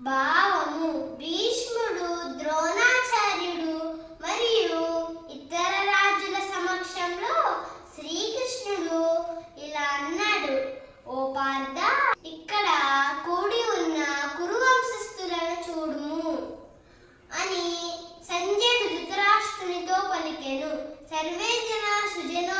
భావము భీష్ముడు ద్రోణాచార్యుడు మరియు ఇతర రాజుల సమక్షంలో శ్రీకృష్ణుడు ఇలా అన్నాడు. ఓ పార్థ ఇక్కడ కూడి ఉన్న కురువంశస్థులను చూడుము అని సంజయుడు ధృతరాష్ట్రునితో పలికెను. సర్వే జన సుజనో